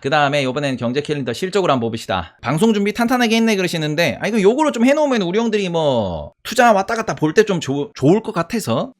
그 다음에 이번에는 경제 캘린더 실적으로 한번 봅시다. 방송 준비 탄탄하게 했네 그러시는데, 아, 이거 요거로 좀 해놓으면 우리 형들이 뭐, 투자 왔다 갔다 볼 때 좀 좋을 것 같아서.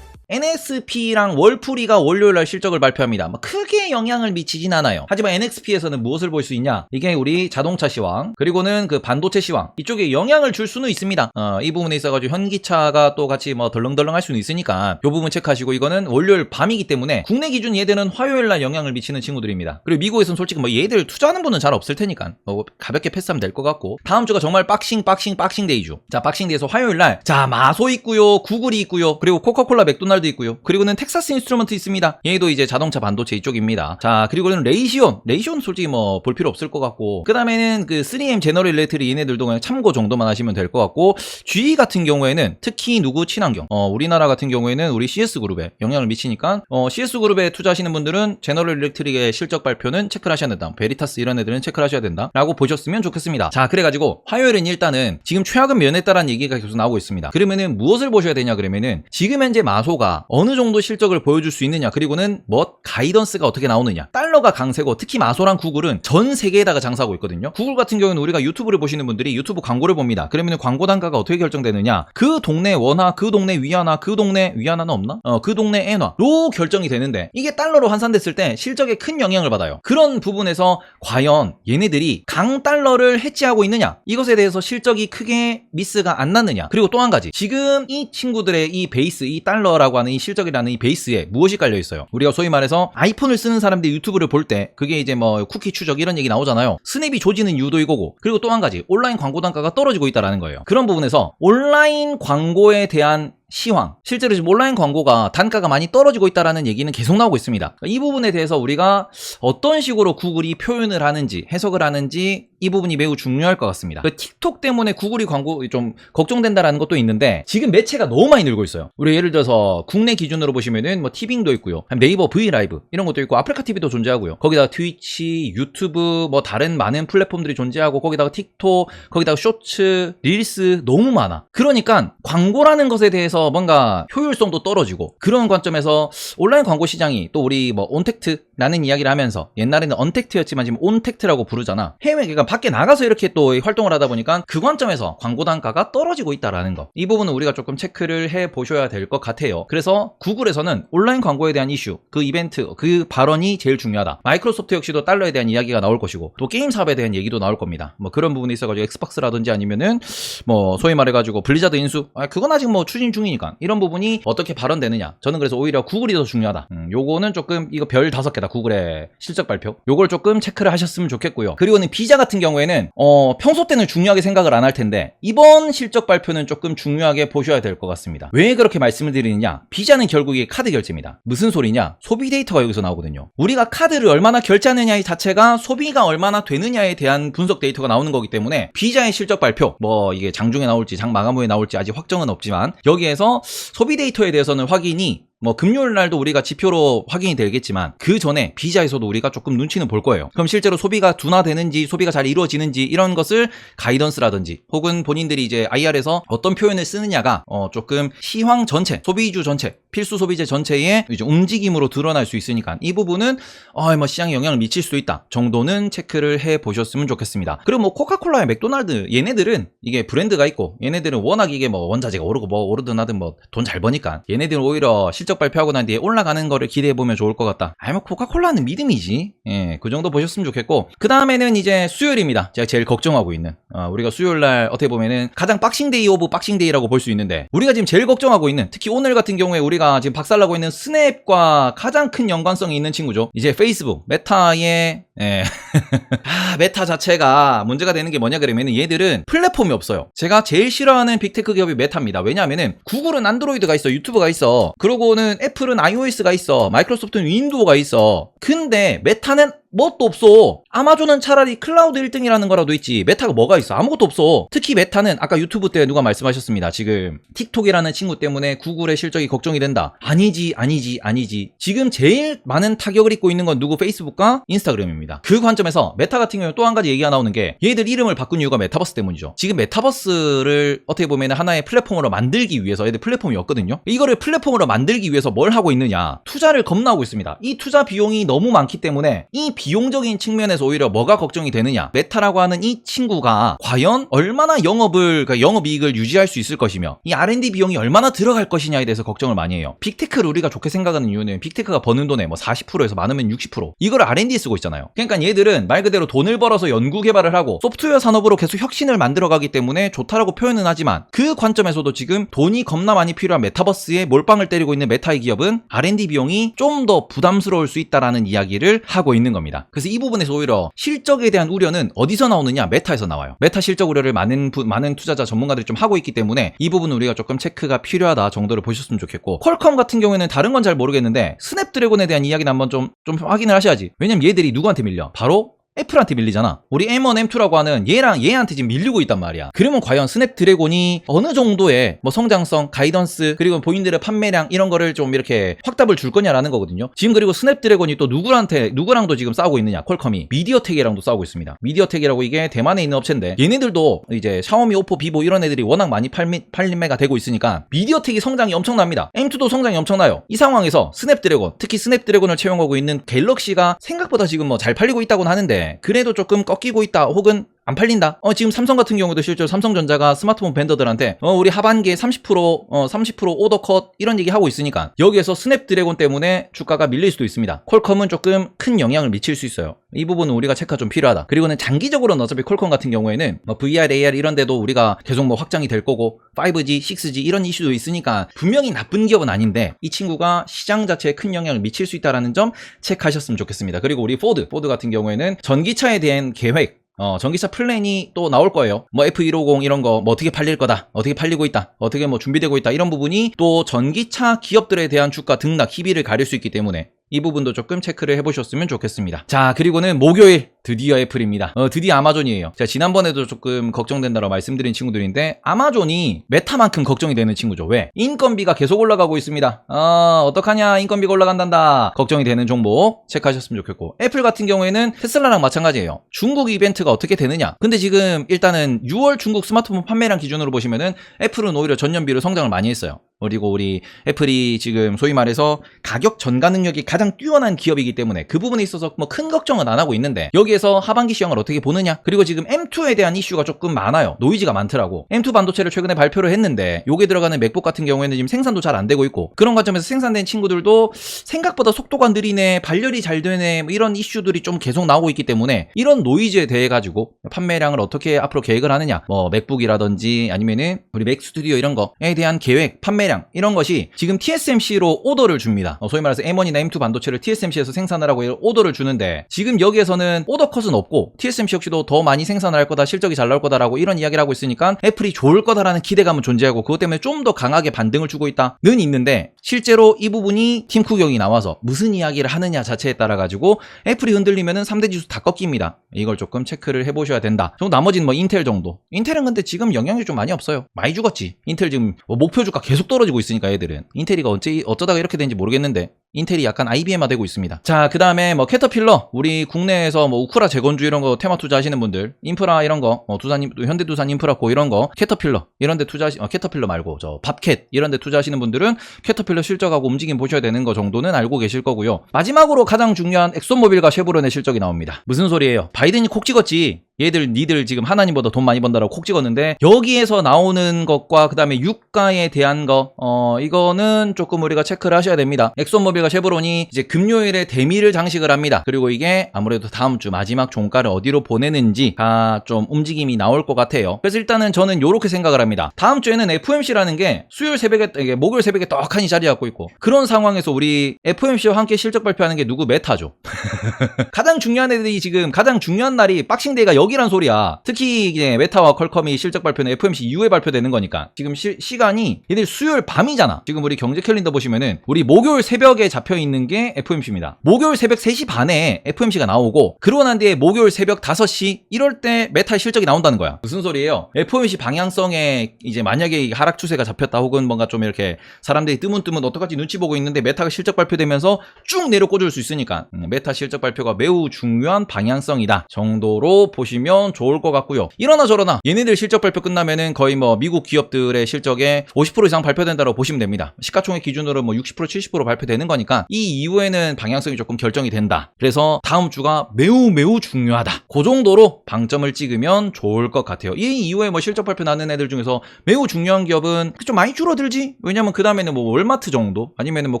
NSP랑 월풀이가 월요일 날 실적을 발표합니다. 뭐 크게 영향을 미치진 않아요. 하지만 NXP에서는 무엇을 볼 수 있냐? 이게 우리 자동차 시황 그리고는 그 반도체 시황 이쪽에 영향을 줄 수는 있습니다. 어, 이 부분에 있어가지고 현기차가 또 같이 뭐 덜렁덜렁할 수는 있으니까 이 부분 체크하시고 이거는 월요일 밤이기 때문에 국내 기준 얘들은 화요일 날 영향을 미치는 친구들입니다. 그리고 미국에서는 솔직히 뭐 얘들 투자하는 분은 잘 없을 테니까 뭐 가볍게 패스하면 될 것 같고 다음 주가 정말 박싱 박싱 박싱 데이주. 자 박싱 데이에서 화요일 날 자 마소 있고요, 구글이 있고요, 그리고 코카콜라 맥도날드 있고요. 그리고는 텍사스 인스트루먼트 있습니다. 얘도 이제 자동차 반도체 이쪽입니다. 자, 그리고는 레이시온. 레이시온 솔직히 뭐 볼 필요 없을 것 같고. 그 다음에는 그 3M 제너럴 일렉트리 얘네들도 그냥 참고 정도만 하시면 될 것 같고. GE 같은 경우에는 특히 누구 친환경. 어, 우리나라 같은 경우에는 우리 CS 그룹에 영향을 미치니까 어, CS 그룹에 투자하시는 분들은 제너럴 일렉트릭의 실적 발표는 체크를 하셔야 된다. 베리타스 이런 애들은 체크를 하셔야 된다. 라고 보셨으면 좋겠습니다. 자, 그래 가지고 화요일은 일단은 지금 최악은 면했다라는 얘기가 계속 나오고 있습니다. 그러면은 무엇을 보셔야 되냐 그러면은 지금 현재 마소가 어느 정도 실적을 보여줄 수 있느냐 그리고는 뭐 가이던스가 어떻게 나오느냐. 달러가 강세고 특히 마소랑 구글은 전 세계에다가 장사하고 있거든요. 구글 같은 경우는 우리가 유튜브를 보시는 분들이 유튜브 광고를 봅니다. 그러면 광고 단가가 어떻게 결정되느냐. 그 동네 원화 그 동네 위안화 그 동네 위안화는 없나? 어 그 동네 엔화로 결정이 되는데 이게 달러로 환산됐을 때 실적에 큰 영향을 받아요. 그런 부분에서 과연 얘네들이 강 달러를 해치하고 있느냐. 이것에 대해서 실적이 크게 미스가 안 났느냐. 그리고 또 한 가지. 지금 이 친구들의 이 베이스 이 달러라고 하는 이 실적이라는 이 베이스에 무엇이 깔려 있어요? 우리가 소위 말해서 아이폰을 쓰는 사람들이 유튜브를 볼 때 그게 이제 뭐 쿠키 추적 이런 얘기 나오잖아요. 스냅이 조지는 이유도 이 거고 그리고 또 한 가지 온라인 광고 단가가 떨어지고 있다라는 거예요. 그런 부분에서 온라인 광고에 대한 시황. 실제로 지금 온라인 광고가 단가가 많이 떨어지고 있다라는 얘기는 계속 나오고 있습니다. 이 부분에 대해서 우리가 어떤 식으로 구글이 표현을 하는지, 해석을 하는지 이 부분이 매우 중요할 것 같습니다. 그 틱톡 때문에 구글이 광고 좀 걱정된다라는 것도 있는데 지금 매체가 너무 많이 늘고 있어요. 우리 예를 들어서 국내 기준으로 보시면은 뭐 티빙도 있고요. 네이버 V 라이브 이런 것도 있고 아프리카 TV도 존재하고요. 거기다가 트위치, 유튜브 뭐 다른 많은 플랫폼들이 존재하고 거기다가 틱톡, 거기다가 쇼츠, 릴스 너무 많아. 그러니까 광고라는 것에 대해서 뭔가 효율성도 떨어지고 그런 관점에서 온라인 광고 시장이 또 우리 뭐 온택트라는 이야기를 하면서 옛날에는 언택트였지만 지금 온택트라고 부르잖아. 해외 그러니까 밖에 나가서 이렇게 또 활동을 하다 보니까 그 관점에서 광고 단가가 떨어지고 있다라는 거. 이 부분은 우리가 조금 체크를 해 보셔야 될 것 같아요. 그래서 구글에서는 온라인 광고에 대한 이슈, 그 이벤트, 그 발언이 제일 중요하다. 마이크로소프트 역시도 달러에 대한 이야기가 나올 것이고 또 게임 사업에 대한 얘기도 나올 겁니다. 뭐 그런 부분이 있어가지고 엑스박스라든지 아니면은 뭐 소위 말해가지고 블리자드 인수, 아 그건 아직 뭐 추진 중이 니까 이런 부분이 어떻게 발언되느냐. 저는 그래서 오히려 구글이 더 중요하다. 음, 요거는 조금 이거 별 다섯 개다 구글의 실적 발표. 요걸 조금 체크를 하셨으면 좋겠고요. 그리고는 비자 같은 경우에는 어 평소 때는 중요하게 생각을 안 할 텐데 이번 실적 발표는 조금 중요하게 보셔야 될 것 같습니다. 왜 그렇게 말씀을 드리느냐? 비자는 결국 이게 카드 결제입니다. 무슨 소리냐? 소비 데이터가 여기서 나오거든요. 우리가 카드를 얼마나 결제하느냐의 자체가 소비가 얼마나 되느냐에 대한 분석 데이터가 나오는 거기 때문에 비자의 실적 발표 뭐 이게 장중에 나올지 장 마감 후에 나올지 아직 확정은 없지만 여기에서 소비 데이터에 대해서는 확인이 뭐 금요일 날도 우리가 지표로 확인이 되겠지만 그 전에 비자에서도 우리가 조금 눈치는 볼 거예요. 그럼 실제로 소비가 둔화되는지 소비가 잘 이루어지는지 이런 것을 가이던스라든지 혹은 본인들이 이제 IR에서 어떤 표현을 쓰느냐가 어 조금 시황 전체, 소비주 전체, 필수 소비재 전체의 이제 움직임으로 드러날 수 있으니까 이 부분은 어뭐 시장에 영향을 미칠 수도 있다 정도는 체크를 해 보셨으면 좋겠습니다. 그리고 뭐 코카콜라의 맥도날드 얘네들은 이게 브랜드가 있고 얘네들은 워낙 이게 뭐 원자재가 오르고 뭐 오르든 하든 뭐 돈 잘 버니까 얘네들은 오히려 실적 발표하고 난 뒤에 올라가는 거를 기대해 보면 좋을 것 같다. 아니 뭐 코카콜라는 믿음이지. 예, 그 정도 보셨으면 좋겠고 그 다음에는 이제 수요일입니다. 제가 제일 걱정하고 있는 어, 우리가 수요일 날 어떻게 보면은 가장 박싱데이 오브 박싱데이라고 볼 수 있는데 우리가 지금 제일 걱정하고 있는 특히 오늘 같은 경우에 우리가 지금 박살나고 있는 스냅과 가장 큰 연관성이 있는 친구죠. 이제 페이스북 메타의 예. 아, 메타 자체가 문제가 되는 게 뭐냐 그러면은 얘들은 플랫폼이 없어요. 제가 제일 싫어하는 빅테크 기업이 메타입니다. 왜냐하면은 구글은 안드로이드가 있어, 유튜브가 있어. 그러고는 애플은 iOS가 있어, 마이크로소프트는 윈도우가 있어. 근데 메타는 뭣도 없어. 아마존은 차라리 클라우드 1등이라는 거라도 있지. 메타가 뭐가 있어? 아무것도 없어. 특히 메타는 아까 유튜브 때 누가 말씀하셨습니다. 지금 틱톡이라는 친구 때문에 구글의 실적이 걱정이 된다. 아니지, 아니지, 아니지. 지금 제일 많은 타격을 입고 있는 건 누구 페이스북과 인스타그램입니다. 그 관점에서 메타 같은 경우에 또한 가지 얘기가 나오는 게 얘들 이름을 바꾼 이유가 메타버스 때문이죠. 지금 메타버스를 어떻게 보면 하나의 플랫폼으로 만들기 위해서 얘들 플랫폼이 없거든요. 이거를 플랫폼으로 만들기 위해서 뭘 하고 있느냐? 투자를 겁나고 있습니다. 이 투자 비용이 너무 많기 때문에 이 비용적인 측면에서 오히려 뭐가 걱정이 되느냐? 메타라고 하는 이 친구가 과연 얼마나 영업을 그러니까 영업이익을 유지할 수 있을 것이며 이 R&D 비용이 얼마나 들어갈 것이냐에 대해서 걱정을 많이 해요. 빅테크를 우리가 좋게 생각하는 이유는 빅테크가 버는 돈의 뭐 40%에서 많으면 60% 이걸 R&D에 쓰고 있잖아요. 그러니까 얘들은 말 그대로 돈을 벌어서 연구 개발을 하고 소프트웨어 산업으로 계속 혁신을 만들어가기 때문에 좋다라고 표현은 하지만 그 관점에서도 지금 돈이 겁나 많이 필요한 메타버스에 몰빵을 때리고 있는 메타의 기업은 R&D 비용이 좀 더 부담스러울 수 있다라는 이야기를 하고 있는 겁니다. 그래서 이 부분에서 오히려 실적에 대한 우려는 어디서 나오느냐? 메타에서 나와요. 메타 실적 우려를 많은 부- 많은 투자자 전문가들이 좀 하고 있기 때문에 이 부분 우리가 조금 체크가 필요하다 정도를 보셨으면 좋겠고 퀄컴 같은 경우에는 다른 건 잘 모르겠는데 스냅드래곤에 대한 이야기는 한번 좀 좀 확인을 하셔야지. 왜냐면 얘들이 누구한테 밀려? 바로 애플한테 밀리잖아. 우리 M1, M2라고 하는 얘랑 얘한테 지금 밀리고 있단 말이야. 그러면 과연 스냅드래곤이 어느 정도의 뭐 성장성, 가이던스, 그리고 본인들의 판매량 이런 거를 좀 이렇게 확답을 줄 거냐라는 거거든요. 지금 그리고 스냅드래곤이 또 누구한테, 누구랑도 지금 싸우고 있느냐, 퀄컴이. 미디어텍이랑도 싸우고 있습니다. 미디어텍이라고 이게 대만에 있는 업체인데 얘네들도 이제 샤오미, 오포, 비보 이런 애들이 워낙 많이 팔미, 팔림매가 되고 있으니까 미디어텍이 성장이 엄청납니다. M2도 성장이 엄청나요. 이 상황에서 스냅드래곤, 특히 스냅드래곤을 채용하고 있는 갤럭시가 생각보다 지금 뭐 잘 팔리고 있다고는 하는데 그래도 조금 꺾이고 있다 혹은 안 팔린다. 어, 지금 삼성 같은 경우도 실제로 삼성전자가 스마트폰 벤더들한테 어, 우리 하반기에 30% 어, 30% 오더 컷 이런 얘기 하고 있으니까 여기에서 스냅드래곤 때문에 주가가 밀릴 수도 있습니다. 퀄컴은 조금 큰 영향을 미칠 수 있어요. 이 부분은 우리가 체크가 좀 필요하다. 그리고는 장기적으로는 어차피 퀄컴 같은 경우에는 뭐 VR, AR 이런 데도 우리가 계속 뭐 확장이 될 거고 5G, 6G 이런 이슈도 있으니까 분명히 나쁜 기업은 아닌데 이 친구가 시장 자체에 큰 영향을 미칠 수 있다라는 점 체크하셨으면 좋겠습니다. 그리고 우리 포드, 포드 같은 경우에는 전기차에 대한 계획 어, 전기차 플랜이 또 나올 거예요. 뭐 F150 이런 거 뭐 어떻게 팔릴 거다. 어떻게 팔리고 있다. 어떻게 뭐 준비되고 있다. 이런 부분이 또 전기차 기업들에 대한 주가 등락 희비를 가릴 수 있기 때문에 이 부분도 조금 체크를 해보셨으면 좋겠습니다. 자, 그리고는 목요일 드디어 애플입니다. 어, 드디어 아마존이에요. 제가 지난번에도 조금 걱정된다고 말씀드린 친구들인데 아마존이 메타만큼 걱정이 되는 친구죠. 왜? 인건비가 계속 올라가고 있습니다. 어, 어떡하냐? 인건비가 올라간단다. 걱정이 되는 종목 체크하셨으면 좋겠고 애플 같은 경우에는 테슬라랑 마찬가지예요. 중국 이벤트가 어떻게 되느냐? 근데 지금 일단은 6월 중국 스마트폰 판매량 기준으로 보시면은 애플은 오히려 전년비로 성장을 많이 했어요. 그리고 우리 애플이 지금 소위 말해서 가격 전가 능력이 가장 뛰어난 기업이기 때문에 그 부분에 있어서 뭐 큰 걱정은 안 하고 있는데 여기에서 하반기 시황을 어떻게 보느냐? 그리고 지금 M2에 대한 이슈가 조금 많아요. 노이즈가 많더라고. M2 반도체를 최근에 발표를 했는데 요게 들어가는 맥북 같은 경우에는 지금 생산도 잘 안 되고 있고 그런 관점에서 생산된 친구들도 생각보다 속도가 느리네 발열이 잘 되네 뭐 이런 이슈들이 좀 계속 나오고 있기 때문에 이런 노이즈에 대해 가지고 판매량을 어떻게 앞으로 계획을 하느냐? 뭐 맥북이라든지 아니면은 우리 맥 스튜디오 이런 거에 대한 계획 판매량 이런 것이 지금 TSMC로 오더를 줍니다. 어, 소위 말해서 M1이나 M2 반도체를 TSMC에서 생산을 하고 오더를 주는데 지금 여기에서는 오더 컷은 없고 TSMC 역시도 더 많이 생산을 할 거다 실적이 잘 나올 거다라고 이런 이야기를 하고 있으니까 애플이 좋을 거다라는 기대감은 존재하고 그것 때문에 좀 더 강하게 반등을 주고 있다는 있는데 실제로 이 부분이 팀쿡형이 나와서 무슨 이야기를 하느냐 자체에 따라 가지고 애플이 흔들리면은 3대 지수 다 꺾입니다. 이걸 조금 체크를 해보셔야 된다. 저 나머지는 뭐 인텔 정도. 인텔은 근데 지금 영향이 좀 많이 없어요. 많이 죽었지. 인텔 지금 뭐 목표 주가 계속 떨어 지고 있으니까 애들은. 인텔이가 어째 어쩌다가 이렇게 된지 모르겠는데 인텔이 약간 IBM화 되고 있습니다. 자, 그 다음에 뭐 캐터필러, 우리 국내에서 뭐 우쿠라 재건주 이런 거 테마 투자하시는 분들, 인프라 이런 거, 뭐 두산, 현대두산 인프라고 이런 거, 캐터필러 이런 데 투자하시, 어, 캐터필러 말고 저 밥캣 이런 데 투자하시는 분들은 캐터필러 실적하고 움직임 보셔야 되는 거 정도는 알고 계실 거고요. 마지막으로 가장 중요한 엑소모빌과 쉐보론의 실적이 나옵니다. 무슨 소리예요? 바이든이 콕 찍었지. 얘들 니들 지금 하나님보다 돈 많이 번다라고 콕 찍었는데 여기에서 나오는 것과 그 다음에 유가에 대한 거 어, 이거는 조금 우리가 체크를 하셔야 됩니다. 엑소모빌 과 쉐보론이 이제 금요일에 대미를 장식을 합니다. 그리고 이게 아무래도 다음 주 마지막 종가를 어디로 보내는지가 좀 움직임이 나올 것 같아요. 그래서 일단은 저는 이렇게 생각을 합니다. 다음 주에는 FOMC라는 게 수요일 새벽에 목요일 새벽에 떡하니 자리 잡고 있고 그런 상황에서 우리 FOMC와 함께 실적 발표하는 게 누구 메타죠. 가장 중요한 애들이 지금 가장 중요한 날이 박싱데이가 여기란 소리야. 특히 이제 메타와 퀄컴이 실적 발표는 FOMC 이후에 발표되는 거니까 지금 시, 시간이 얘들 수요일 밤이잖아. 지금 우리 경제 캘린더 보시면은 우리 목요일 새벽에 잡혀 있는 게 FOMC입니다. 목요일 새벽 3시 반에 FOMC가 나오고 그러고 난 뒤에 목요일 새벽 5시 이럴 때 메타의 실적이 나온다는 거야. 무슨 소리예요? FOMC 방향성에 이제 만약에 이 하락 추세가 잡혔다 혹은 뭔가 좀 이렇게 사람들이 뜨문뜨문 어떡하지 눈치 보고 있는데 메타가 실적 발표되면서 쭉 내려 꽂을 수 있으니까 음, 메타 실적 발표가 매우 중요한 방향성이다 정도로 보시면 좋을 것 같고요. 이러나 저러나 얘네들 실적 발표 끝나면은 거의 뭐 미국 기업들의 실적의 50% 이상 발표된다고 보시면 됩니다. 시가총액 기준으로 뭐 60% 70% 발표되는 거니까 이 이후에는 방향성이 조금 결정이 된다. 그래서 다음 주가 매우 매우 중요하다. 그 정도로 방점을 찍으면 좋을 것 같아요. 이 이후에 뭐 실적 발표 나는 애들 중에서 매우 중요한 기업은 좀 많이 줄어들지? 왜냐면 그 다음에는 뭐 월마트 정도 아니면은 뭐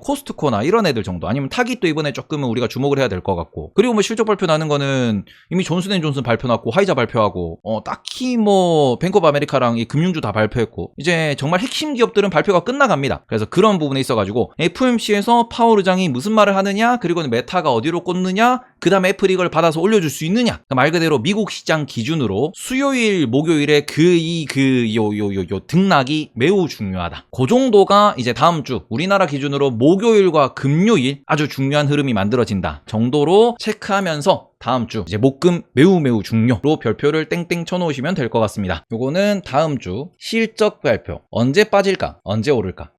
코스트코나 이런 애들 정도 아니면 타깃도 이번에 조금은 우리가 주목을 해야 될 것 같고 그리고 뭐 실적 발표 나는 거는 이미 존슨앤존슨 발표 났고 화이자 발표하고 어 딱히 뭐 뱅크 오브 아메리카랑 이 금융주 다 발표했고 이제 정말 핵심 기업들은 발표가 끝나갑니다. 그래서 그런 부분에 있어가지고 FOMC에서 파월 의장이 무슨 말을 하느냐 그리고 메타가 어디로 꽂느냐 그 다음에 애플이 이걸 받아서 올려줄 수 있느냐 그러니까 말 그대로 미국 시장 기준으로 수요일 목요일에 그 이 그 요 요 요 요 등락이 매우 중요하다. 그 정도가 이제 다음 주 우리나라 기준으로 목요일과 금요일 아주 중요한 흐름이 만들어진다 정도로 체크하면서 다음 주 이제 목금 매우 매우 중요로 별표를 땡땡 쳐놓으시면 될 것 같습니다. 요거는 다음 주 실적 발표 언제 빠질까 언제 오를까